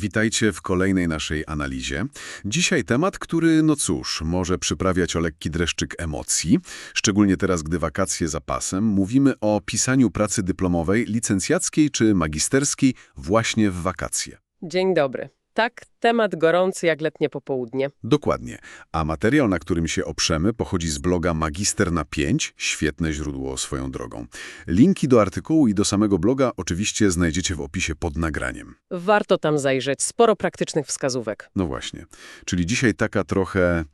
Witajcie w kolejnej naszej analizie. Dzisiaj temat, który, no cóż, może przyprawiać o lekki dreszczyk emocji, szczególnie teraz, gdy wakacje za pasem. Mówimy o pisaniu pracy dyplomowej, licencjackiej czy magisterskiej właśnie w wakacje. Dzień dobry. Tak, temat gorący jak letnie popołudnie. Dokładnie. A materiał, na którym się oprzemy, pochodzi z bloga Magister na 5, świetne źródło swoją drogą. Linki do artykułu i do samego bloga oczywiście znajdziecie w opisie pod nagraniem. Warto tam zajrzeć, sporo praktycznych wskazówek. No właśnie. Czyli dzisiaj taka trochę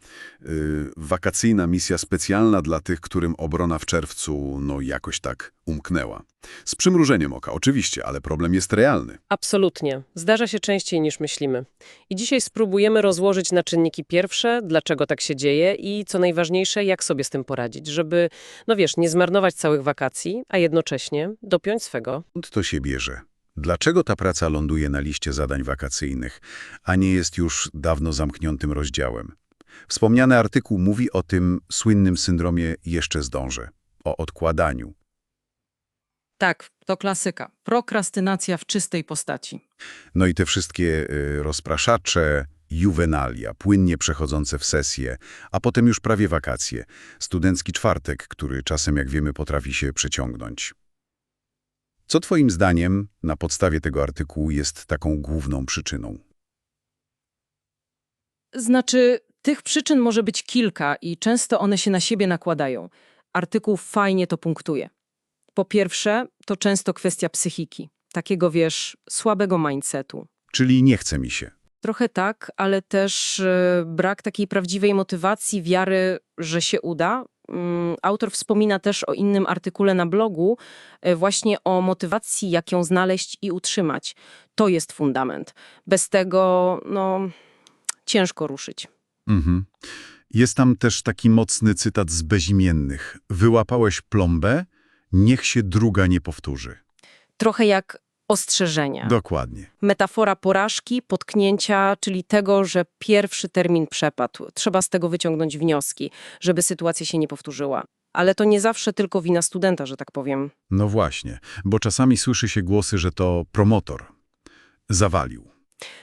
y, wakacyjna misja specjalna dla tych, którym obrona w czerwcu no jakoś tak umknęła. Z przymrużeniem oka, oczywiście, ale problem jest realny. Absolutnie. Zdarza się częściej niż myślimy. I dzisiaj spróbujemy rozłożyć na czynniki pierwsze, dlaczego tak się dzieje i co najważniejsze, jak sobie z tym poradzić, żeby, no wiesz, nie zmarnować całych wakacji, a jednocześnie dopiąć swego. Skąd to się bierze? Dlaczego ta praca ląduje na liście zadań wakacyjnych, a nie jest już dawno zamkniętym rozdziałem? Wspomniany artykuł mówi o tym słynnym syndromie jeszcze zdążę, o odkładaniu. Tak, to klasyka. Prokrastynacja w czystej postaci. No i te wszystkie y, rozpraszacze, juwenalia, płynnie przechodzące w sesję, a potem już prawie wakacje. Studencki czwartek, który czasem, jak wiemy, potrafi się przeciągnąć. Co twoim zdaniem na podstawie tego artykułu jest taką główną przyczyną? Znaczy, tych przyczyn może być kilka i często one się na siebie nakładają. Artykuł fajnie to punktuje. Po pierwsze, to często kwestia psychiki. Takiego, wiesz, słabego mindsetu. Czyli nie chce mi się. Trochę tak, ale też e, brak takiej prawdziwej motywacji, wiary, że się uda. Mm, Autor wspomina też o innym artykule na blogu, e, właśnie o motywacji, jak ją znaleźć i utrzymać. To jest fundament. Bez tego, no, ciężko ruszyć. Mhm. Jest tam też taki mocny cytat z bezimiennych. Wyłapałeś plombę, niech się druga nie powtórzy. Trochę jak ostrzeżenie. Dokładnie. Metafora porażki, potknięcia, czyli tego, że pierwszy termin przepadł. Trzeba z tego wyciągnąć wnioski, żeby sytuacja się nie powtórzyła. Ale to nie zawsze tylko wina studenta, że tak powiem. No właśnie, bo czasami słyszy się głosy, że to promotor zawalił.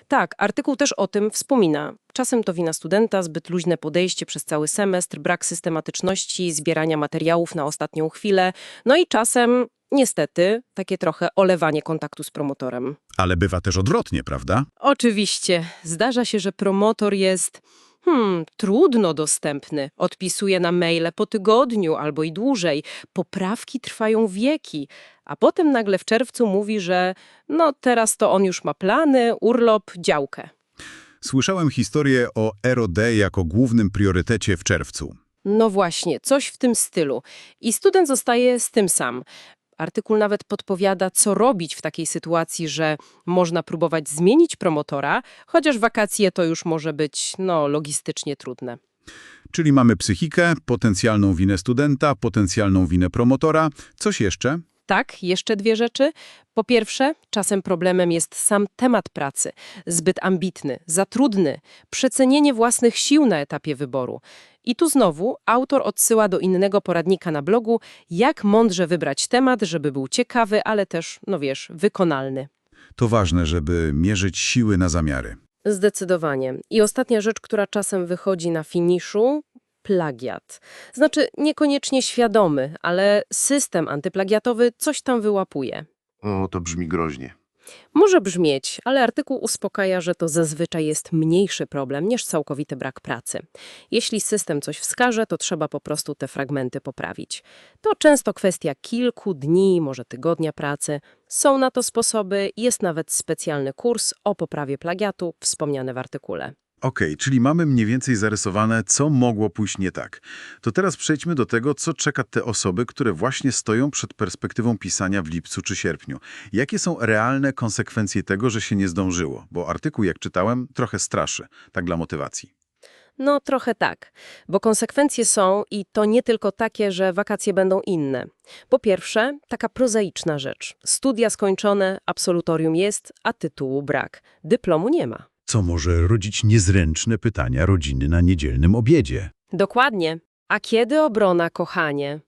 Tak, artykuł też o tym wspomina. Czasem to wina studenta, zbyt luźne podejście przez cały semestr, brak systematyczności, zbierania materiałów na ostatnią chwilę, no i czasem, niestety, takie trochę olewanie kontaktu z promotorem. Ale bywa też odwrotnie, prawda? Oczywiście, zdarza się, że promotor jest hmm, trudno dostępny. Odpisuje na maile po tygodniu albo i dłużej. Poprawki trwają wieki. A potem nagle w czerwcu mówi, że no teraz to on już ma plany, urlop, działkę. Słyszałem historię o ROD jako głównym priorytecie w czerwcu. No właśnie, coś w tym stylu. I student zostaje z tym sam. Artykuł nawet podpowiada, co robić w takiej sytuacji, że można próbować zmienić promotora, chociaż wakacje to już może być, no, logistycznie trudne. Czyli mamy psychikę, potencjalną winę studenta, potencjalną winę promotora. Coś jeszcze? Tak, jeszcze dwie rzeczy. Po pierwsze, czasem problemem jest sam temat pracy. Zbyt ambitny, za trudny, przecenienie własnych sił na etapie wyboru. I tu znowu autor odsyła do innego poradnika na blogu, jak mądrze wybrać temat, żeby był ciekawy, ale też, no wiesz, wykonalny. To ważne, żeby mierzyć siły na zamiary. Zdecydowanie. I ostatnia rzecz, która czasem wychodzi na finiszu, plagiat. Znaczy niekoniecznie świadomy, ale system antyplagiatowy coś tam wyłapuje. O, to brzmi groźnie. Może brzmieć, ale artykuł uspokaja, że to zazwyczaj jest mniejszy problem niż całkowity brak pracy. Jeśli system coś wskaże, to trzeba po prostu te fragmenty poprawić. To często kwestia kilku dni, może tygodnia pracy. Są na to sposoby, jest nawet specjalny kurs o poprawie plagiatu, wspomniany w artykule. Okej, czyli mamy mniej więcej zarysowane, co mogło pójść nie tak. To teraz przejdźmy do tego, co czeka te osoby, które właśnie stoją przed perspektywą pisania w lipcu czy sierpniu. Jakie są realne konsekwencje tego, że się nie zdążyło? Bo artykuł, jak czytałem, trochę straszy, tak dla motywacji. No trochę tak, bo konsekwencje są i to nie tylko takie, że wakacje będą inne. Po pierwsze, taka prozaiczna rzecz. Studia skończone, absolutorium jest, a tytułu brak. Dyplomu nie ma. Co może rodzić niezręczne pytania rodziny na niedzielnym obiedzie? Dokładnie. A kiedy obrona, kochanie?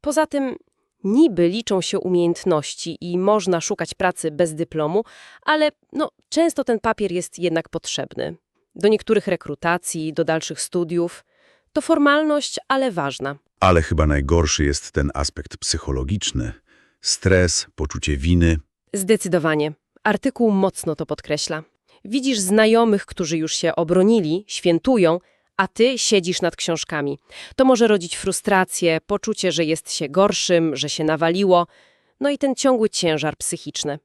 Poza tym Niby liczą się umiejętności i można szukać pracy bez dyplomu, ale no, często ten papier jest jednak potrzebny. Do niektórych rekrutacji, do dalszych studiów. To formalność, ale ważna. Ale chyba najgorszy jest ten aspekt psychologiczny. Stres, poczucie winy. Zdecydowanie. Artykuł mocno to podkreśla. Widzisz znajomych, którzy już się obronili, świętują, a ty siedzisz nad książkami. To może rodzić frustrację, poczucie, że jest się gorszym, że się nawaliło, no i ten ciągły ciężar psychiczny.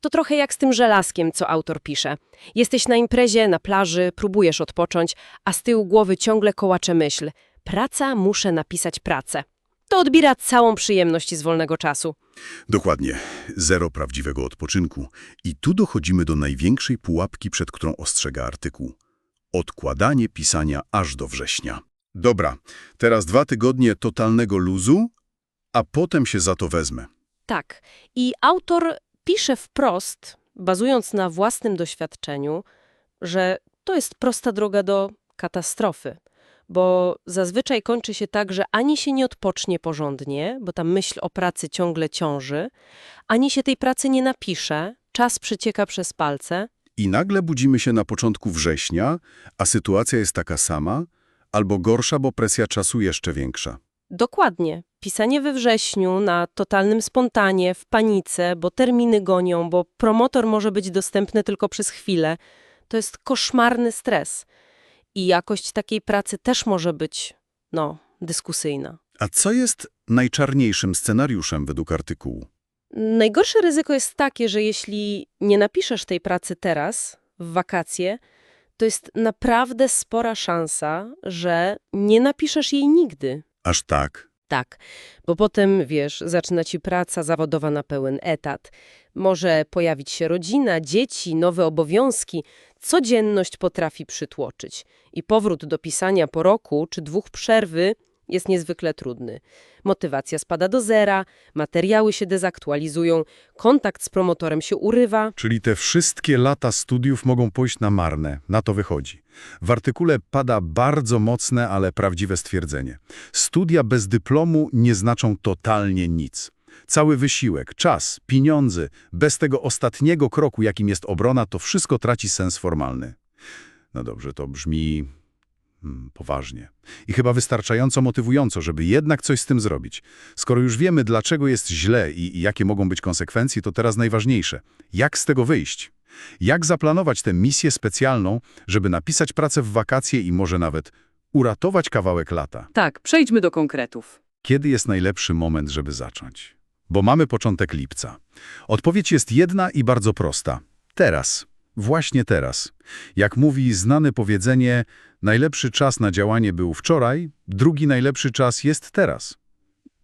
To trochę jak z tym żelazkiem, co autor pisze. Jesteś na imprezie, na plaży, próbujesz odpocząć, a z tyłu głowy ciągle kołacze myśl. Praca, muszę napisać pracę. To odbiera całą przyjemność z wolnego czasu. Dokładnie. Zero prawdziwego odpoczynku. I tu dochodzimy do największej pułapki, przed którą ostrzega artykuł. Odkładanie pisania aż do września. Dobra, teraz dwa tygodnie totalnego luzu, a potem się za to wezmę. Tak. I autor pisze wprost, bazując na własnym doświadczeniu, że to jest prosta droga do katastrofy. Bo zazwyczaj kończy się tak, że ani się nie odpocznie porządnie, bo ta myśl o pracy ciągle ciąży, ani się tej pracy nie napisze, czas przecieka przez palce. I nagle budzimy się na początku września, a sytuacja jest taka sama, albo gorsza, bo presja czasu jeszcze większa. Dokładnie. Pisanie we wrześniu na totalnym spontanie, w panice, bo terminy gonią, bo promotor może być dostępny tylko przez chwilę. To jest koszmarny stres. I jakość takiej pracy też może być, no, dyskusyjna. A co jest najczarniejszym scenariuszem według artykułu? Najgorsze ryzyko jest takie, że jeśli nie napiszesz tej pracy teraz, w wakacje, to jest naprawdę spora szansa, że nie napiszesz jej nigdy. Aż tak. Tak, bo potem, wiesz, zaczyna ci praca zawodowa na pełen etat. Może pojawić się rodzina, dzieci, nowe obowiązki. Codzienność potrafi przytłoczyć. I powrót do pisania po roku czy dwóch przerwy jest niezwykle trudny. Motywacja spada do zera, materiały się dezaktualizują, kontakt z promotorem się urywa. Czyli te wszystkie lata studiów mogą pójść na marne. Na to wychodzi. W artykule pada bardzo mocne, ale prawdziwe stwierdzenie. Studia bez dyplomu nie znaczą totalnie nic. Cały wysiłek, czas, pieniądze, bez tego ostatniego kroku, jakim jest obrona, to wszystko traci sens formalny. No dobrze, to brzmi poważnie. I chyba wystarczająco motywująco, żeby jednak coś z tym zrobić. Skoro już wiemy, dlaczego jest źle i, i jakie mogą być konsekwencje, to teraz najważniejsze. Jak z tego wyjść? Jak zaplanować tę misję specjalną, żeby napisać pracę w wakacje i może nawet uratować kawałek lata? Tak, przejdźmy do konkretów. Kiedy jest najlepszy moment, żeby zacząć? Bo mamy początek lipca. Odpowiedź jest jedna i bardzo prosta. Teraz. Właśnie teraz. Jak mówi znane powiedzenie, najlepszy czas na działanie był wczoraj, drugi najlepszy czas jest teraz.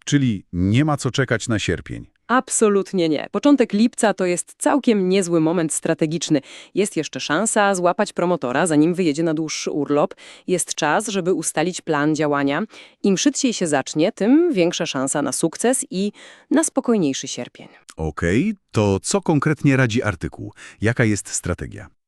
Czyli nie ma co czekać na sierpień. Absolutnie nie. Początek lipca to jest całkiem niezły moment strategiczny. Jest jeszcze szansa złapać promotora, zanim wyjedzie na dłuższy urlop. Jest czas, żeby ustalić plan działania. Im szybciej się zacznie, tym większa szansa na sukces i na spokojniejszy sierpień. Okej, to co konkretnie radzi artykuł? Jaka jest strategia?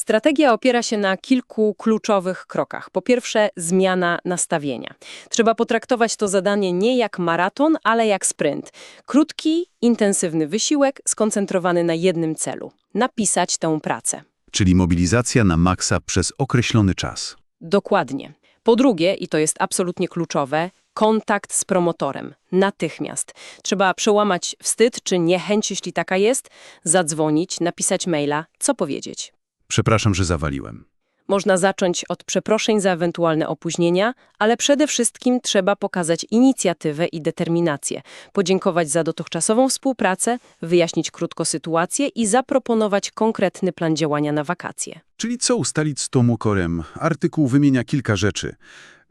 Strategia opiera się na kilku kluczowych krokach. Po pierwsze, zmiana nastawienia. Trzeba potraktować to zadanie nie jak maraton, ale jak sprint. Krótki, intensywny wysiłek skoncentrowany na jednym celu napisać tę pracę. Czyli mobilizacja na maksa przez określony czas. Dokładnie. Po drugie, i to jest absolutnie kluczowe, kontakt z promotorem. Natychmiast. Trzeba przełamać wstyd czy niechęć, jeśli taka jest, zadzwonić, napisać maila, co powiedzieć. Przepraszam, że zawaliłem. Można zacząć od przeproszeń za ewentualne opóźnienia, ale przede wszystkim trzeba pokazać inicjatywę i determinację, podziękować za dotychczasową współpracę, wyjaśnić krótko sytuację i zaproponować konkretny plan działania na wakacje. Czyli co ustalić z Tomokorem? Artykuł wymienia kilka rzeczy.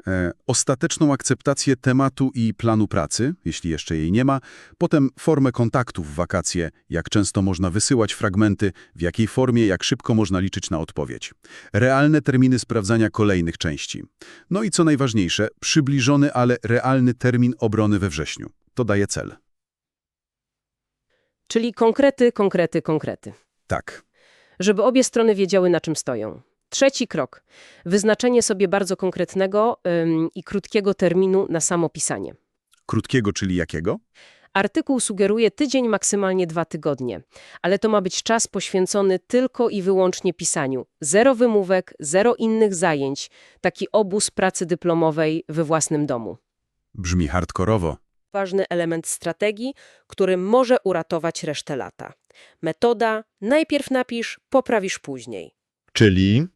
E, ostateczną akceptację tematu i planu pracy, jeśli jeszcze jej nie ma, potem formę kontaktów w wakacje, jak często można wysyłać fragmenty, w jakiej formie, jak szybko można liczyć na odpowiedź. Realne terminy sprawdzania kolejnych części. No i co najważniejsze, przybliżony, ale realny termin obrony we wrześniu. To daje cel. Czyli konkrety, konkrety, konkrety. Tak. Żeby obie strony wiedziały, na czym stoją. Trzeci krok. Wyznaczenie sobie bardzo konkretnego ym, i krótkiego terminu na samo pisanie. Krótkiego, czyli jakiego? Artykuł sugeruje tydzień, maksymalnie dwa tygodnie, ale to ma być czas poświęcony tylko i wyłącznie pisaniu. Zero wymówek, zero innych zajęć. Taki obóz pracy dyplomowej we własnym domu. Brzmi hardkorowo. Ważny element strategii, który może uratować resztę lata. Metoda najpierw napisz, poprawisz później. Czyli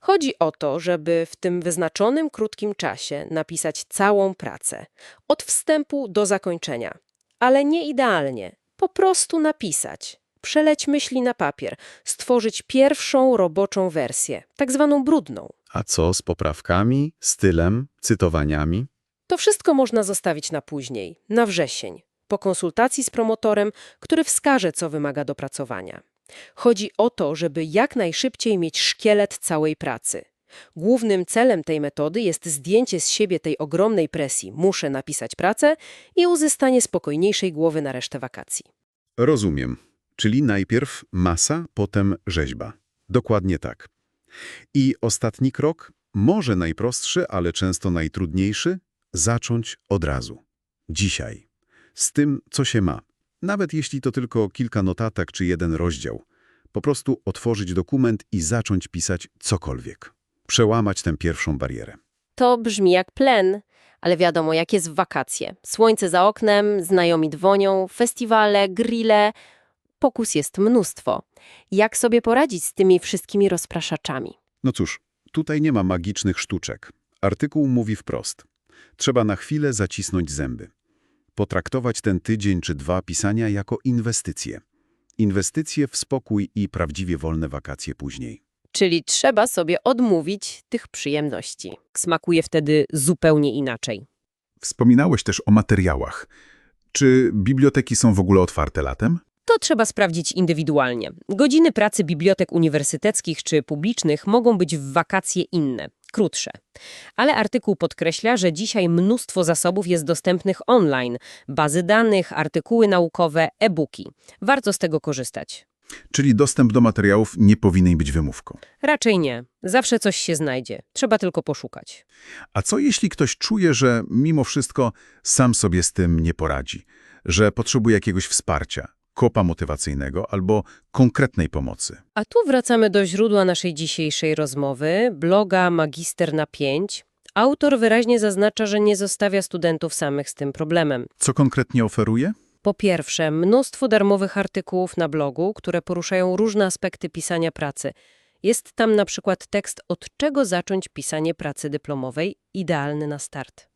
Chodzi o to, żeby w tym wyznaczonym krótkim czasie napisać całą pracę, od wstępu do zakończenia. Ale nie idealnie, po prostu napisać. Przeleć myśli na papier, stworzyć pierwszą roboczą wersję, tak zwaną brudną. a co z poprawkami, stylem, cytowaniami? To wszystko można zostawić na później, na wrzesień, po konsultacji z promotorem, który wskaże, co wymaga dopracowania. Chodzi o to, żeby jak najszybciej mieć szkielet całej pracy. Głównym celem tej metody jest zdjęcie z siebie tej ogromnej presji muszę napisać pracę i uzyskanie spokojniejszej głowy na resztę wakacji. Rozumiem. Czyli najpierw masa, potem rzeźba. Dokładnie tak. I ostatni krok, może najprostszy, ale często najtrudniejszy, zacząć od razu. Dzisiaj. Z tym, co się ma. Nawet jeśli to tylko kilka notatek czy jeden rozdział. Po prostu otworzyć dokument i zacząć pisać cokolwiek. Przełamać tę pierwszą barierę. To brzmi jak plen, ale wiadomo, jak jest w wakacje. Słońce za oknem, znajomi dzwonią, festiwale, grille. Pokus jest mnóstwo. Jak sobie poradzić z tymi wszystkimi rozpraszaczami? No cóż, tutaj nie ma magicznych sztuczek. Artykuł mówi wprost. Trzeba na chwilę zacisnąć zęby. Potraktować ten tydzień czy dwa pisania jako inwestycje. Inwestycje w spokój i prawdziwie wolne wakacje później. Czyli trzeba sobie odmówić tych przyjemności. Smakuje wtedy zupełnie inaczej. Wspominałeś też o materiałach. Czy biblioteki są w ogóle otwarte latem? To trzeba sprawdzić indywidualnie. Godziny pracy bibliotek uniwersyteckich czy publicznych mogą być w wakacje inne, krótsze. Ale artykuł podkreśla, że dzisiaj mnóstwo zasobów jest dostępnych online. Bazy danych, artykuły naukowe, e-booki. Warto z tego korzystać. Czyli dostęp do materiałów nie powinien być wymówką. Raczej nie. Zawsze coś się znajdzie. Trzeba tylko poszukać. A co jeśli ktoś czuje, że mimo wszystko sam sobie z tym nie poradzi? Że potrzebuje jakiegoś wsparcia, kopa motywacyjnego albo konkretnej pomocy? A tu wracamy do źródła naszej dzisiejszej rozmowy, bloga Magister na 5. Autor wyraźnie zaznacza, że nie zostawia studentów samych z tym problemem. Co konkretnie oferuje? Po pierwsze, mnóstwo darmowych artykułów na blogu, które poruszają różne aspekty pisania pracy. Jest tam na przykład tekst od czego zacząć pisanie pracy dyplomowej, idealny na start.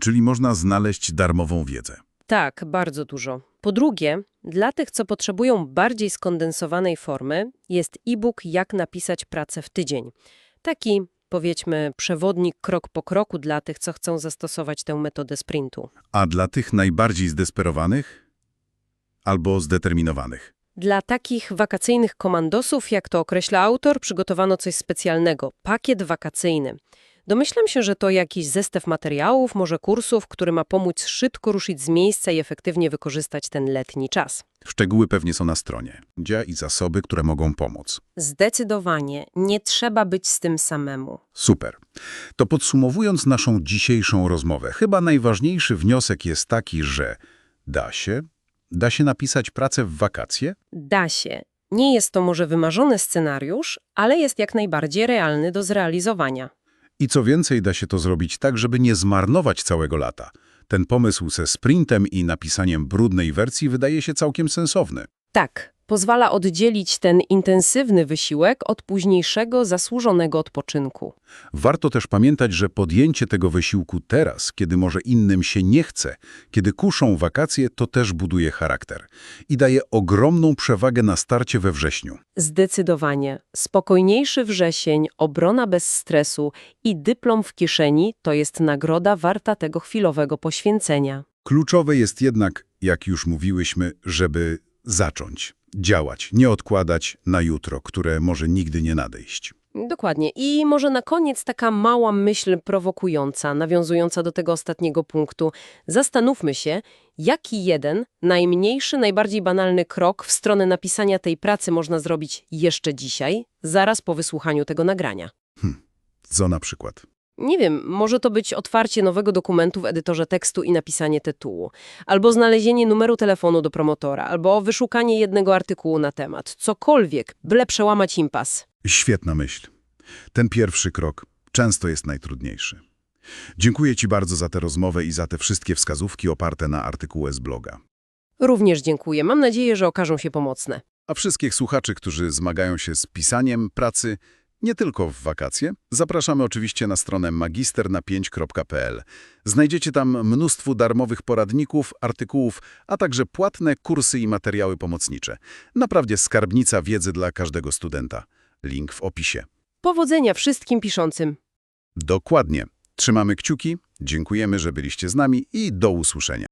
Czyli można znaleźć darmową wiedzę. Tak, bardzo dużo. Po drugie, dla tych, co potrzebują bardziej skondensowanej formy, jest e-book Jak napisać pracę w tydzień. Taki, powiedzmy, przewodnik krok po kroku dla tych, co chcą zastosować tę metodę sprintu. A dla tych najbardziej zdesperowanych albo zdeterminowanych? Dla takich wakacyjnych komandosów, jak to określa autor, przygotowano coś specjalnego – pakiet wakacyjny. Domyślam się, że to jakiś zestaw materiałów, może kursów, który ma pomóc szybko ruszyć z miejsca i efektywnie wykorzystać ten letni czas. Szczegóły pewnie są na stronie. Dzia i zasoby, które mogą pomóc. Zdecydowanie nie trzeba być z tym samemu. Super. To podsumowując naszą dzisiejszą rozmowę, chyba najważniejszy wniosek jest taki, że da się, da się napisać pracę w wakacje? Da się. Nie jest to może wymarzony scenariusz, ale jest jak najbardziej realny do zrealizowania. I co więcej, da się to zrobić tak, żeby nie zmarnować całego lata. Ten pomysł ze sprintem i napisaniem brudnej wersji wydaje się całkiem sensowny. Tak, pozwala oddzielić ten intensywny wysiłek od późniejszego zasłużonego odpoczynku. Warto też pamiętać, że podjęcie tego wysiłku teraz, kiedy może innym się nie chce, kiedy kuszą wakacje, to też buduje charakter i daje ogromną przewagę na starcie we wrześniu. Zdecydowanie. Spokojniejszy wrzesień, obrona bez stresu i dyplom w kieszeni to jest nagroda warta tego chwilowego poświęcenia. Kluczowe jest jednak, jak już mówiłyśmy, żeby zacząć, działać, nie odkładać na jutro, które może nigdy nie nadejść. Dokładnie. I może na koniec taka mała myśl prowokująca, nawiązująca do tego ostatniego punktu. Zastanówmy się, jaki jeden, najmniejszy, najbardziej banalny krok w stronę napisania tej pracy można zrobić jeszcze dzisiaj, zaraz po wysłuchaniu tego nagrania. Co na przykład? Nie wiem, może to być otwarcie nowego dokumentu w edytorze tekstu i napisanie tytułu, albo znalezienie numeru telefonu do promotora, albo wyszukanie jednego artykułu na temat. Cokolwiek, byle przełamać impas. Świetna myśl. Ten pierwszy krok często jest najtrudniejszy. Dziękuję Ci bardzo za tę rozmowę i za te wszystkie wskazówki oparte na artykułe z bloga. Również dziękuję. Mam nadzieję, że okażą się pomocne. A wszystkich słuchaczy, którzy zmagają się z pisaniem pracy, nie tylko w wakacje, zapraszamy oczywiście na stronę magisterna5.pl. Znajdziecie tam mnóstwo darmowych poradników, artykułów, a także płatne kursy i materiały pomocnicze. Naprawdę skarbnica wiedzy dla każdego studenta. Link w opisie. Powodzenia wszystkim piszącym. Dokładnie. Trzymamy kciuki, dziękujemy, że byliście z nami i do usłyszenia.